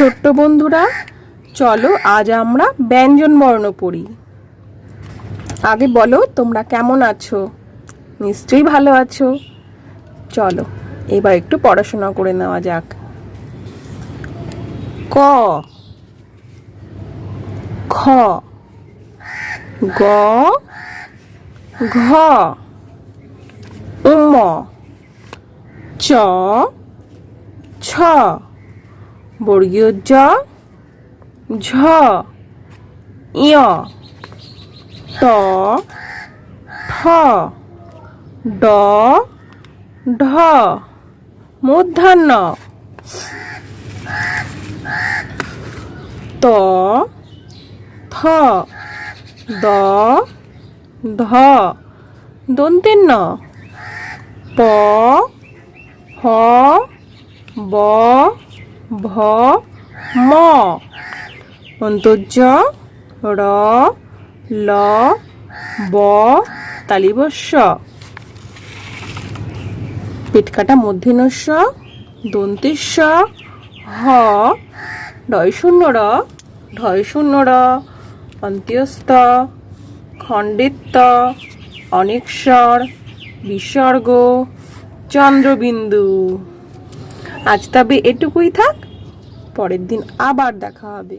ছোট্ট বন্ধুরা, চলো আজ আমরা ব্যঞ্জন বর্ণ পড়ি। আগে বলো তোমরা কেমন আছো? নিশ্চয়ই ভালো আছো। চলো, এবার একটু পড়াশোনা করে নেওয়া যাক। ক। খ গ। ঘ। উম চ। ছ। বর্গীয় জ ঝ ত, ঠ, ড, ঢ মূর্ধন্য ত, থ, দ, ধ, দন্তেন্ন, প, হ, ব ভ, ম। অন্তর্য, র, ল, ব তালিবস্য পেটকাটা মধ্যনস্য, দন্তেস্য, হ ডয় শূন্য র ঢয় শূন্য র অন্ত্যস্ত, খণ্ডিত অনেকস্বর বিসর্গ, চন্দ্রবিন্দু। আজ তবে এটুকুই থাক পরের দিন আবার দেখা হবে।